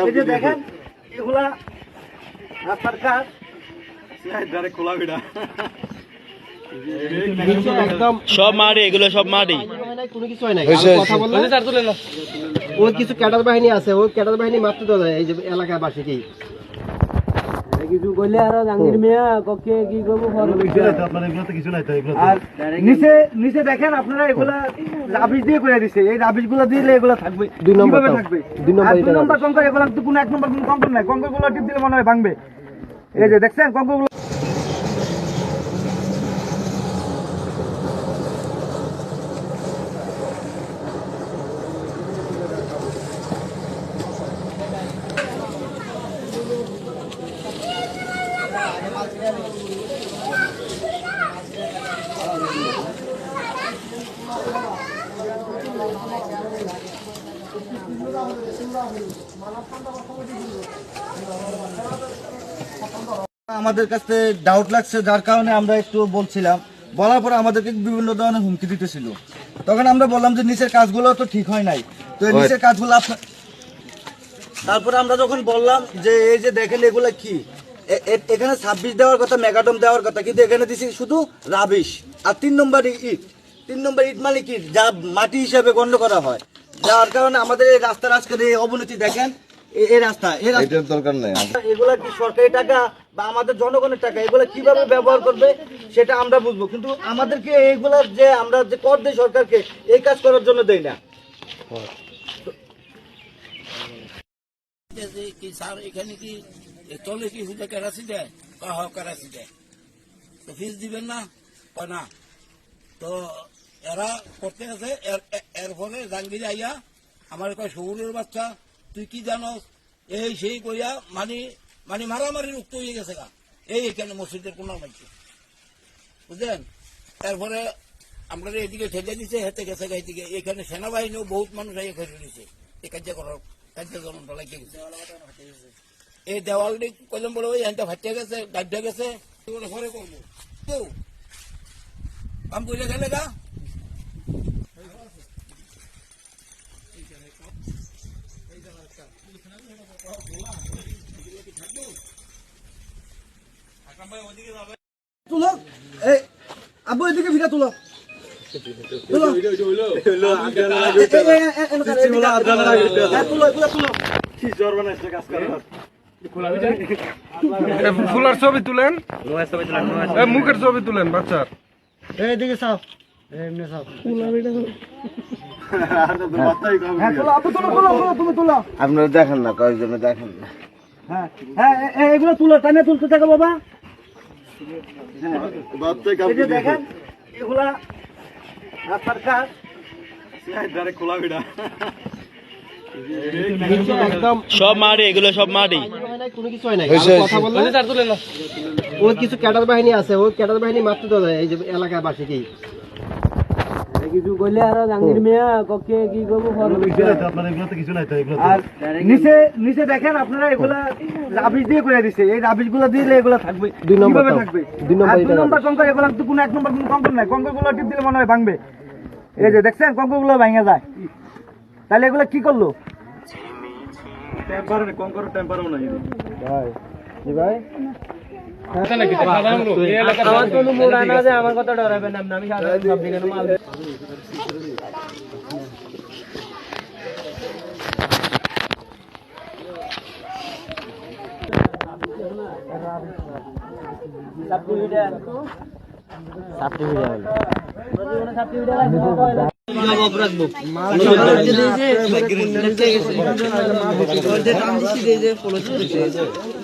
এই যে দেখেন। এগুলা রাস্তার কাজ। সব মাটি এগুলো সব মাটি কোনো কিছু হয় নাই কথা বললে? ওই কিছু ক্যাডার বাহিনী আছে ওই ক্যাডার বাহিনী মারতে দেওয়া যায় এই যে এলাকাবাসীকেই। কিছু কইলে আর জাঙ্গির মিয়া ককে কি করব আর নিচে নিচে দেখেন আপনারা এগুলা রাবিশ দিয়ে করে দিছে। এই রাবিশগুলো দিলে এগুলো থাকবে। দুই নম্বর থাকবে? দুই নম্বর দুই নম্বর কঙ্কর এগুলো তো কোনো এক নম্বর কোনো কঙ্কর নাই। কঙ্করগুলো টিপ দিলে মনে হয় ভাঙবে। এই যে দেখছেন কঙ্কর আমাদের কাছে ডাউট লাগছে যার কারণে আমরা একটু বলছিলাম। বলার পরে আমাদেরকে বিভিন্ন ধরনের হুমকি দিতেছিল। তখন আমরা বললাম যে নিচের কাজগুলো তো ঠিক হয় নাই। তো এই নিচের কাজগুলো তারপরে আমরা যখন বললাম যে এই যে দেখেন এগুলো কি? এখানে ছাব্বিশ দেওয়ার কথা মেগাডম দেওয়ার কথা কিন্তু এখানে দিছি শুধু রাবিশ। আর তিন নম্বর ইট। তিন নম্বর ইট মানে কি? যা মাটি হিসাবে গণ্য করা হয়। যার কারণে আমাদের এই রাস্তার আজকের এই অবনতি দেখেন এই- রাস্তা এই রাস্তা। দরকার নেই। এগুলা কি সরকারি টাকা বা আমাদের জনগণের টাকা? এগুলা কীভাবে ব্যবহার করবে সেটা আমরা বুঝব। কিন্তু আমাদেরকে এইগুলা যে আমরা যে কর দেই সরকারকে এই কাজ করার জন্য দেই না। কি স্যার এখানে কি এ কি হুদে কেরাসি দেয়? কয় কেরাসি দেয়। তো ফিস দিবেন না? না। তো এরা করতে আছে এর- ফলে জাঙ্গিরে আইয়া আমার কয় শহুরের বাচ্চা, তুই কি জানোস? এই সেই কইয়া মানে মানে মারামারির উক্ত হয়ে গেছে গা। এই এখানে মসজিদের কোনার মাইছে বুঝলেন? তারপরে আমরা এদিকে ঠেলে দিছে হেতে গেছে গা এদিকে। এখানে সেনাবাহিনীও বহুত মানুষ আইয়া খেলে দিছে। এই কার্য করার কার্যক্রম লাগিয়ে গেছে এই দেওয়ালটি কলম বলে ওই এনটা ফাটিয়ে গেছে গাড্ডে গেছে। ঘরে করব। কেউ? কাম করে গেলে গা? তুলো। এই আব্বু এদিকে। ফুলার ছবি তুলেন? মুখের ছবি তুলেন বাচ্চার এইদিকে চাও। এমনি চাও। হ্যাঁ আপনারা দেখেন না কয়েকজনে দেখেন না। হ্যাঁ হ্যাঁ এগুলো তুলো টানে তুলতে থাকো বাবা। দেখেন এগুলা রাস্তার কাজ সব মারি এগুলো সব মারি। কোনো কিছু হয় নাই কথা বললে? ওই কিছু ক্যাডার বাহিনী আছে ওই ক্যাডার বাহিনী মারতে দেওয়া যায় এই যে এলাকাবাসীকেই। কিছু কইলে আর জাঙ্গির মিয়া ককে কি করব আর নিচে নিচে দেখেন আপনারা এগুলা রাবিশ দিয়ে দিছে। এই রাবিশগুলো দিলে এগুলো থাকবে। দুই নম্বর থাকবে? দুই নম্বর দুই নম্বর কঙ্কর এগুলো তো কোনো এক নম্বর কোনো কঙ্কর নাই। কঙ্করগুলো টিপ দিলে মনে হয় ভাঙবে। এই যে দেখছেন কঙ্করগুলো ভেঙে যায়। তাহলে এগুলো কি করল? না যে আমার কথা ডরাবেন না আমি সাধারণ সব দিকে মাল লেবারের